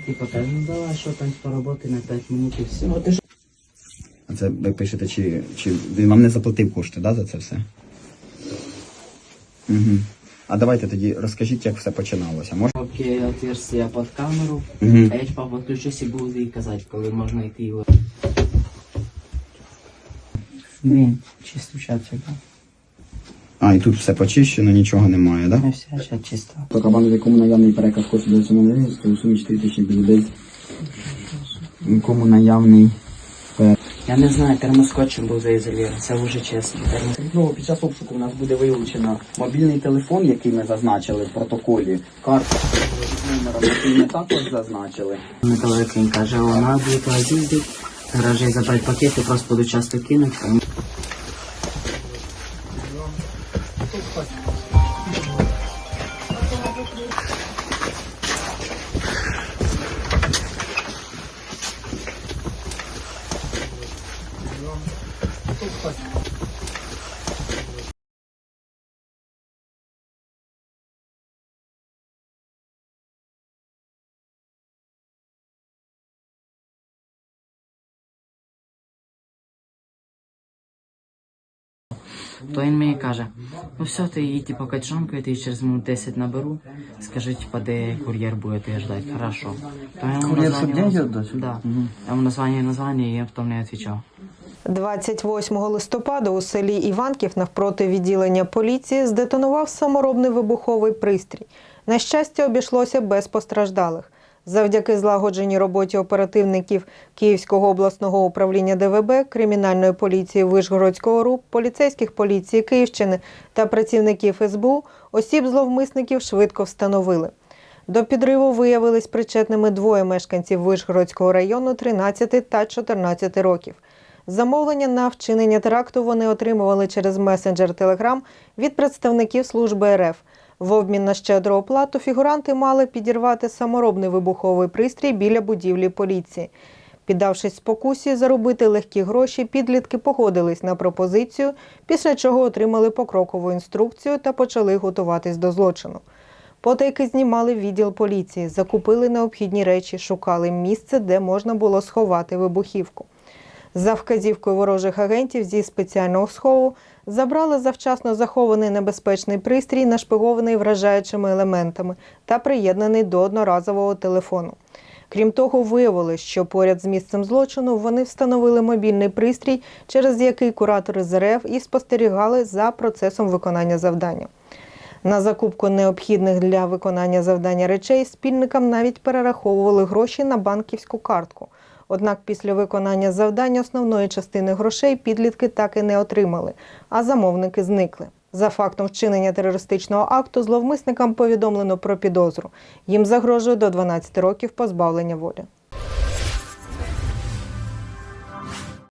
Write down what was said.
Он типа каже, ну давай, що там поработай на 5 минут і все. Ну, ти ж А це ви пишете, чи, чи він вам не заплатив кошти, да, за це все? Угу. А давайте тоді розкажіть, як все починалося. Може? Окей, отверстие під камеру. Мгм. А я типа підключусь і буду їй казати, коли можна йти його. Він чисто чат чекав. А, і тут все почищено, нічого немає, да? Не все чат чисто. По кабану, в якому наявний переказ коштів до цього у сумі 4 тисячі людей. Якому наявний. Я не знаю, термоскотчем був заізолірований, це вже чесно. Термос... Ну, під час обшуку у нас буде вилучено мобільний телефон, який ми зазначили в протоколі. Карту з номером, який ми також зазначили. Миколай він каже, вона буде їздити, в гаражі забрати пакети, просто буду часто кинути. Thank you. То він мені каже, ну все, ти її типу качанку, я тобі через минут 10 наберу, скажи, типа, де кур'єр буде тебе ждать, хорошо. То я йому Кур'єр, щоб деньги віддати? Да. Я йому названня названня, і я потім не відповідав. 28 листопада у селі Іванків навпроти відділення поліції здетонував саморобний вибуховий пристрій. На щастя, обійшлося без постраждалих. Завдяки злагодженій роботі оперативників Київського обласного управління ДВБ, кримінальної поліції Вишгородського РУП, поліцейських поліції Київщини та працівників СБУ осіб зловмисників швидко встановили. До підриву виявились причетними двоє мешканців Вишгородського району 13 та 14 років. Замовлення на вчинення теракту вони отримували через месенджер Телеграм від представників служби РФ. В обмін на щедру оплату фігуранти мали підірвати саморобний вибуховий пристрій біля будівлі поліції. Піддавшись спокусі заробити легкі гроші, підлітки погодились на пропозицію, після чого отримали покрокову інструкцію та почали готуватись до злочину. Потайки знімали відділ поліції, закупили необхідні речі, шукали місце, де можна було сховати вибухівку. За вказівкою ворожих агентів зі спеціального схову забрали завчасно захований небезпечний пристрій, нашпигований вражаючими елементами та приєднаний до одноразового телефону. Крім того, виявилось, що поряд з місцем злочину вони встановили мобільний пристрій, через який куратори з РФ і спостерігали за процесом виконання завдання. На закупку необхідних для виконання завдання речей спільникам навіть перераховували гроші на банківську картку. Однак після виконання завдань основної частини грошей підлітки так і не отримали, а замовники зникли. За фактом вчинення терористичного акту зловмисникам повідомлено про підозру. Їм загрожує до 12 років позбавлення волі.